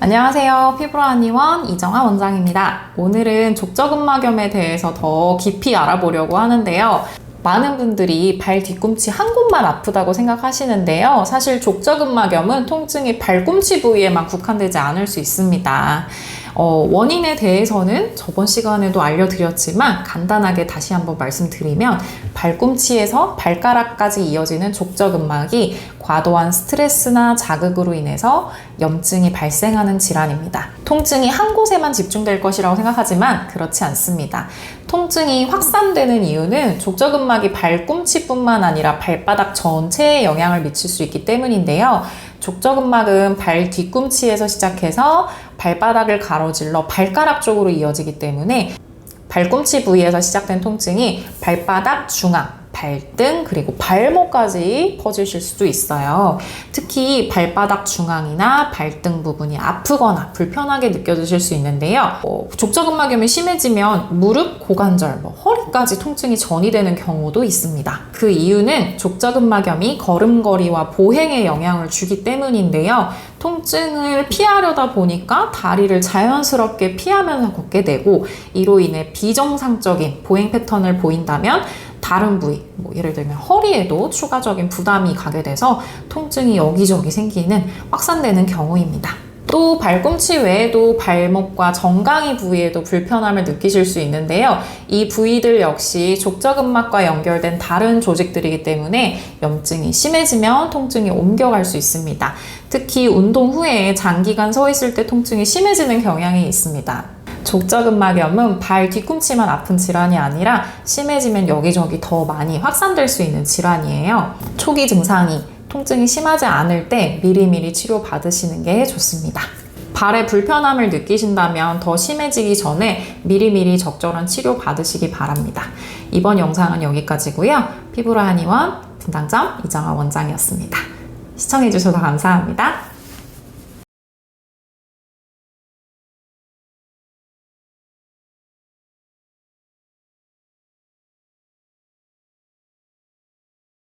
안녕하세요. 피부로 한의원 이정아 원장입니다. 오늘은 족저근막염에 대해서 더 깊이 알아보려고 하는데요. 많은 분들이 발 뒤꿈치 한 곳만 아프다고 생각하시는데요. 사실 족저근막염은 통증이 발꿈치 부위에만 국한되지 않을 수 있습니다. 어, 원인에 대해서는 저번 시간에도 알려드렸지만 간단하게 다시 한번 말씀드리면 발꿈치에서 발가락까지 이어지는 족저근막이 과도한 스트레스나 자극으로 인해서 염증이 발생하는 질환입니다. 통증이 한 곳에만 집중될 것이라고 생각하지만 그렇지 않습니다. 통증이 확산되는 이유는 족저근막이 발꿈치뿐만 아니라 발바닥 전체에 영향을 미칠 수 있기 때문인데요. 족저근막은 발 뒤꿈치에서 시작해서 발바닥을 가로질러 발가락 쪽으로 이어지기 때문에 발꿈치 부위에서 시작된 통증이 발바닥 중앙, 발등 그리고 발목까지 퍼지실 수도 있어요. 특히 발바닥 중앙이나 발등 부분이 아프거나 불편하게 느껴지실 수 있는데요. 어, 족저근막염이 심해지면 무릎, 고관절, 뭐 허리까지 통증이 전이되는 경우도 있습니다. 그 이유는 족저근막염이 걸음걸이와 보행에 영향을 주기 때문인데요. 통증을 피하려다 보니까 다리를 자연스럽게 피하면서 걷게 되고 이로 인해 비정상적인 보행 패턴을 보인다면 다른 부위, 뭐 예를 들면 허리에도 추가적인 부담이 가게 돼서 통증이 여기저기 생기는 확산되는 경우입니다. 또 발꿈치 외에도 발목과 정강이 부위에도 불편함을 느끼실 수 있는데요. 이 부위들 역시 족저근막과 연결된 다른 조직들이기 때문에 염증이 심해지면 통증이 옮겨갈 수 있습니다. 특히 운동 후에 장기간 서 있을 때 통증이 심해지는 경향이 있습니다. 족저근막염은 발 뒤꿈치만 아픈 질환이 아니라 심해지면 여기저기 더 많이 확산될 수 있는 질환이에요. 초기 증상이 통증이 심하지 않을 때 미리미리 치료 받으시는 게 좋습니다. 발에 불편함을 느끼신다면 더 심해지기 전에 미리미리 적절한 치료 받으시기 바랍니다. 이번 영상은 여기까지고요. 피부로 한의원 분당점 이정아 원장이었습니다. 시청해주셔서 감사합니다.